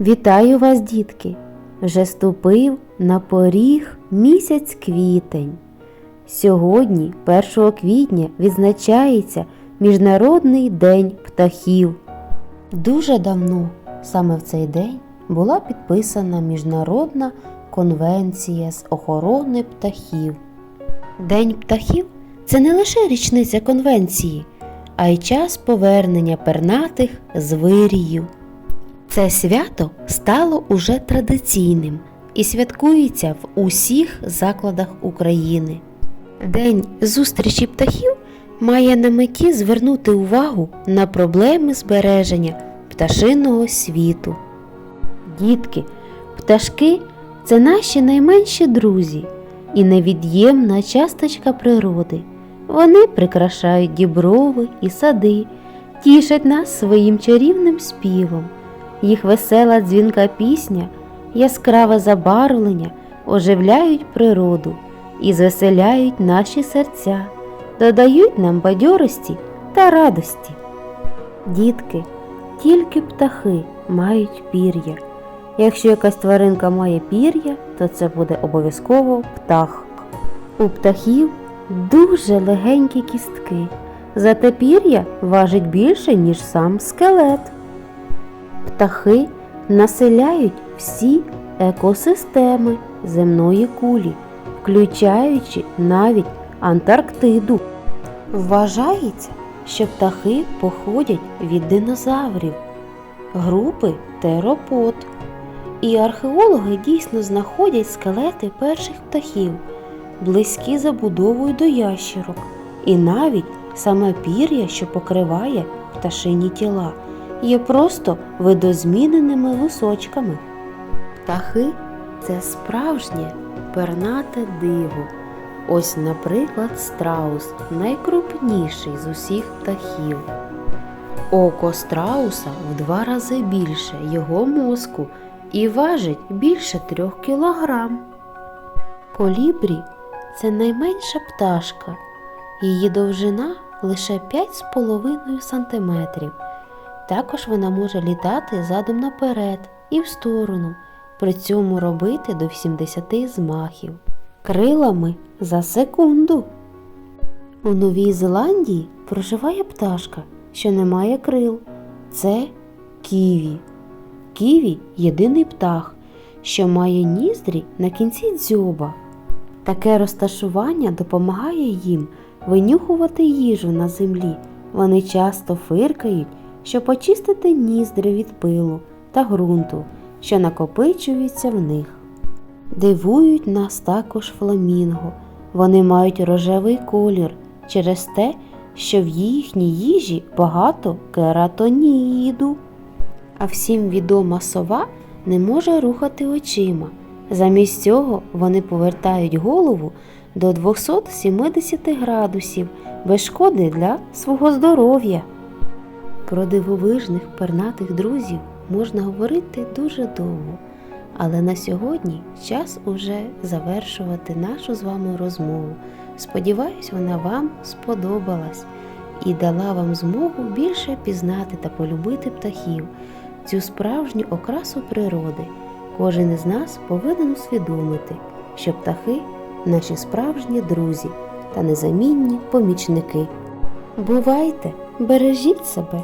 Вітаю вас, дітки! Вже ступив на поріг місяць квітень. Сьогодні, 1 квітня, відзначається Міжнародний день птахів. Дуже давно, саме в цей день, була підписана Міжнародна конвенція з охорони птахів. День птахів це не лише річниця конвенції, а й час повернення пернатих з вирію. Це свято стало уже традиційним і святкується в усіх закладах України. День зустрічі птахів має на меті звернути увагу на проблеми збереження пташиного світу. Дітки, пташки це наші найменші друзі і невід'ємна часточка природи. Вони прикрашають діброви і сади, тішать нас своїм чарівним співом. Їх весела дзвінка пісня, яскраве забарвлення оживляють природу і звеселяють наші серця, додають нам бадьорості та радості. Дітки, тільки птахи мають пір'я. Якщо якась тваринка має пір'я, то це буде обов'язково птах. У птахів дуже легенькі кістки, зате пір'я важить більше, ніж сам скелет. Птахи населяють всі екосистеми земної кулі, включаючи навіть Антарктиду. Вважається, що птахи походять від динозаврів, групи теропод. І археологи дійсно знаходять скелети перших птахів, близькі забудовою до ящерок, і навіть саме пір'я, що покриває пташині тіла є просто видозміненими лусочками. Птахи це справжнє пернате диво. Ось, наприклад, страус найкрупніший з усіх птахів. Око страуса в два рази більше його мозку і важить більше трьох кілограм. Колібрі це найменша пташка. Її довжина лише 5,5 см. Також вона може літати задом наперед і в сторону, при цьому робити до 80 змахів крилами за секунду. У Новій Зеландії проживає пташка, що не має крил. Це ківі. Ківі єдиний птах, що має ніздрі на кінці дзьоба. Таке розташування допомагає їм винюхувати їжу на землі. Вони часто фиркають щоб очистити ніздри від пилу та ґрунту, що накопичуються в них. Дивують нас також фламінго. Вони мають рожевий колір через те, що в їхній їжі багато кератоніду. А всім відома сова не може рухати очима. Замість цього вони повертають голову до 270 градусів без шкоди для свого здоров'я. Про дивовижних пернатих друзів можна говорити дуже довго, але на сьогодні час уже завершувати нашу з вами розмову. Сподіваюсь, вона вам сподобалась і дала вам змогу більше пізнати та полюбити птахів, цю справжню окрасу природи. Кожен із нас повинен усвідомити, що птахи наші справжні друзі та незамінні помічники. Бувайте, бережіть себе!